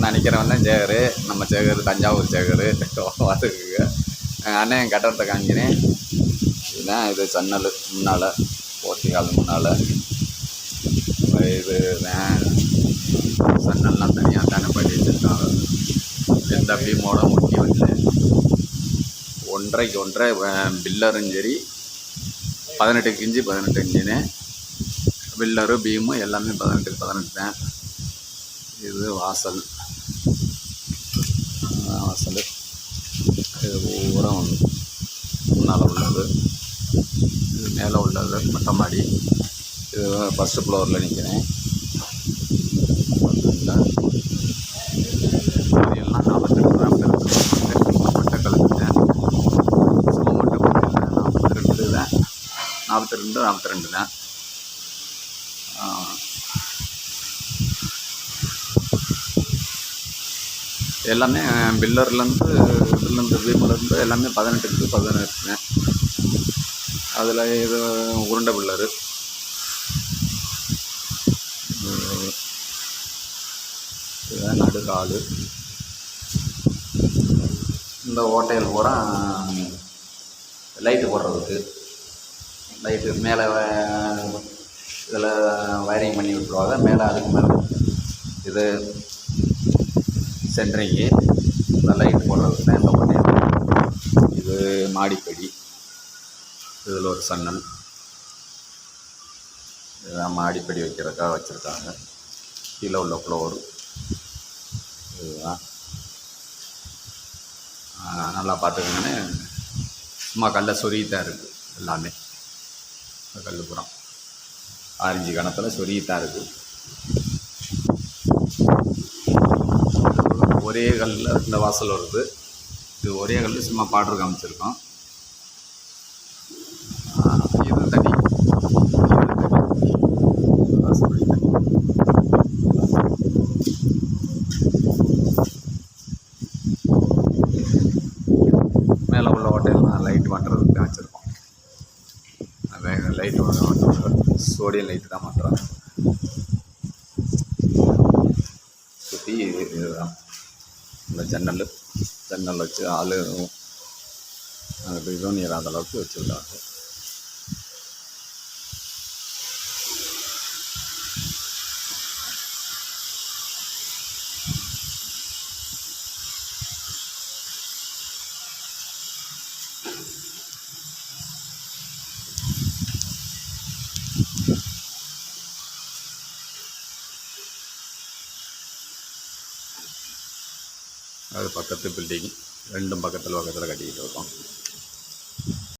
நான் நிற்கிறவன் தான் சேகர் நம்ம சேகர் தஞ்சாவூர் சேகர். பார்த்துக்குங்க அண்ணன் கட்டடத்தை காமிக்கிறேன். இதுதான் இது சன்னல் முன்னால் போர்த்திகால் முன்னால். இது சன்னல்லாம் தனியாக தானே பண்ணி வச்சுருக்காங்க. எந்த பீமோட முக்கியம் இல்லை ஒன்றரைக்கு ஒன்றரை பில்லரும் சரி. பதினெட்டுக்கு இஞ்சி பதினெட்டு இன்ச்சுன்னு பில்லரு பீமு எல்லாமே பதினெட்டுக்கு பதினெட்டு தான். இது வாசல். வாசல். இது பூரா முன்னால் உள்ளது. இது மேலே உள்ளது மொட்டை மாடி இது ஃபஸ்ட்டு ஃப்ளோரில் நிற்கிறேன் கலந்துட்டேன் நாற்பத்தி ரெண்டு நாற்பத்தி ரெண்டு நாற்பத்தி ரெண்டு தான். எல்லாமே பில்லர்லேருந்து இதுலேருந்து பீம்லேருந்து எல்லாமே பதினெட்டுக்கு பதினெட்டு அதில் இது உருண்டை பில்லரு. இதுதான் நடுக்கால் இந்த ஓட்டையில் பூரா லைட்டு போடுறதுக்கு. லைட்டு மேலே இதில் வயரிங் பண்ணி விட்டுருவாங்க. மேலே அதுக்கு மேலே இது சென்ட்ரிங்கு இந்த லைட் போடுறதுக்கு இந்த ஓட்டையில் இது மாடிப்படி இதில் ஒரு சன்னல் இதுதான் மாடிப்படி வைக்கிறதுக்காக வச்சுருக்காங்க. கீழே உள்ள ஃப்ளோர் இதுதான். நல்லா பார்த்துக்கங்கன்னு சும்மா கல்லை சொருகித்தான் இருக்குது எல்லாமே. கல்லுப்புறம் கல் புறம் ஆரஞ்சு கணத்தில் சொருகித்தான் இருக்குது ஒரே கல்லில் இந்த வாசல் வருது. இது ஒரே கல் சும்மா பாட்ரு காமிச்சிருக்கோம். இது தனி தனி மேலே உள்ள ஹோட்டல்லாம் லைட் மாட்டுறதுக்கு காமிச்சிருக்கோம். வச்சுருக்கோம் லைட் சோடியம் லைட்டு தான் மாட்டுறாங்க சுற்றி இதுதான் இந்த ஜன்னல் ஜன்னல் வச்சு ஆள் அங்கே இதுவும் நீராத அளவுக்கு வச்சுருக்காங்க Thank you. அது பக்கத்து பில்டிங் ரெண்டும் பக்கத்தில் பக்கத்தில் கட்டிக்கிட்டு இருக்கோம்.